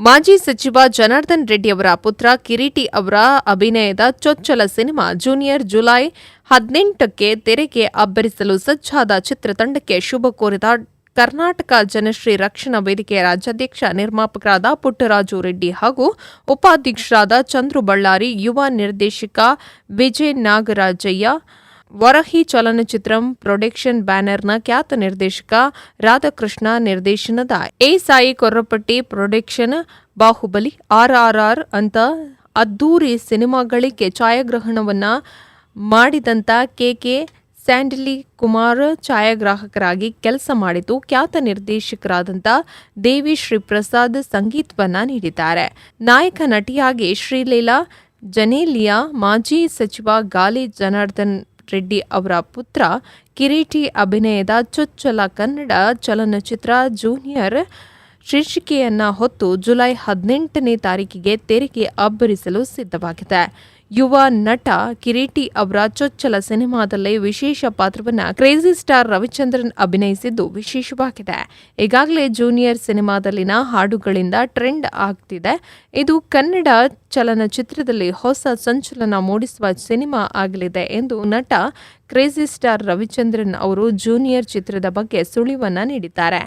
ಮಾಜಿ ಸಚಿವ ಜನಾರ್ದನ್ ರೆಡ್ಡಿ ಅವರ ಪುತ್ರ ಕಿರೀಟಿ ಅವರ ಅಭಿನಯದ ಚೊಚ್ಚಲ ಸಿನಿಮಾ ಜೂನಿಯರ್ ಜುಲೈ ಹದಿನೆಂಟಕ್ಕೆ ತೆರೆಗೆ ಅಬ್ಬರಿಸಲು ಸಜ್ಜಾದ ಚಿತ್ರತಂಡಕ್ಕೆ ಶುಭ ಕೋರಿದ ಕರ್ನಾಟಕ ಜನಶ್ರೀ ರಕ್ಷಣಾ ವೇದಿಕೆಯ ರಾಜ್ಯಾಧ್ಯಕ್ಷ ನಿರ್ಮಾಪಕರಾದ ಪುಟ್ಟರಾಜು ರೆಡ್ಡಿ ಹಾಗೂ ಉಪಾಧ್ಯಕ್ಷರಾದ ಚಂದ್ರು ಬಳ್ಳಾರಿ, ಯುವ ನಿರ್ದೇಶಕ ವಿಜಯ್ ನಾಗರಾಜಯ್ಯ ವರಹಿ ಚಲನಚಿತ್ರಂ ಪ್ರೊಡಕ್ಷನ್ ಬ್ಯಾನರ್ನ ಖ್ಯಾತ ನಿರ್ದೇಶಕ ರಾಧಾಕೃಷ್ಣ ನಿರ್ದೇಶನದ. A Sai Korrapati production Baahubali R R R ಅಂತ ಅದ್ದೂರಿ ಸಿನಿಮಾಗಳಿಗೆ ಛಾಯಾಗ್ರಹಣವನ್ನ ಕೆ ಕೆ ಸ್ಯಾಂಡಲಿ ಕುಮಾರ್ ಛಾಯಾಗ್ರಾಹಕರಾಗಿ ಕೆಲಸ ಮಾಡಿದ್ದು ಖ್ಯಾತ ನಿರ್ದೇಶಕರಾದಂಥ ದೇವಿ ಶ್ರೀಪ್ರಸಾದ್ ಸಂಗೀತವನ್ನು ನೀಡಿದ್ದಾರೆ. ನಾಯಕ ನಟಿಯಾಗಿ ಶ್ರೀಲೀಲಾ, ಜನೇಲಿಯಾ, ಮಾಜಿ ಸಚಿವ ಗಾಲಿ ಜನಾರ್ದನ್ ರೆಡ್ಡಿ ಅವರ ಪುತ್ರ ಕಿರೀಟಿ ಅಭಿನಯದ ಚೊಚ್ಚಲ ಕನ್ನಡ ಚಲನಚಿತ್ರ ಜೂನಿಯರ್ ಶೀರ್ಷಿಕೆಯನ್ನ ಹೊತ್ತು ಜುಲೈ ಹದಿನೆಂಟನೇ ತಾರೀಕಿಗೆ ತೆರೆಗೆ ಅಬ್ಬರಿಸಲು ಸಿದ್ಧವಾಗಿದೆ. ಯುವ ನಟ ಕಿರೀಟಿ ಅವರ ಚೊಚ್ಚಲ ಸಿನಿಮಾದಲ್ಲಿ ವಿಶೇಷ ಪಾತ್ರವನ್ನು ಕ್ರೇಜಿ ಸ್ಟಾರ್ ರವಿಚಂದ್ರನ್ ಅಭಿನಯಿಸಿದ್ದು ವಿಶೇಷವಾಗಿದೆ. ಈಗಾಗಲೇ ಜೂನಿಯರ್ ಸಿನಿಮಾದಲ್ಲಿನ ಹಾಡುಗಳಿಂದ ಟ್ರೆಂಡ್ ಆಗ್ತಿದೆ. ಇದು ಕನ್ನಡ ಚಲನಚಿತ್ರದಲ್ಲಿ ಹೊಸ ಸಂಚಲನ ಮೂಡಿಸುವ ಸಿನಿಮಾ ಆಗಲಿದೆ ಎಂದು ನಟ ಕ್ರೇಜಿ ಸ್ಟಾರ್ ರವಿಚಂದ್ರನ್ ಅವರು ಜೂನಿಯರ್ ಚಿತ್ರದ ಬಗ್ಗೆ ಸುಳಿವನ್ನ ನೀಡಿದ್ದಾರೆ.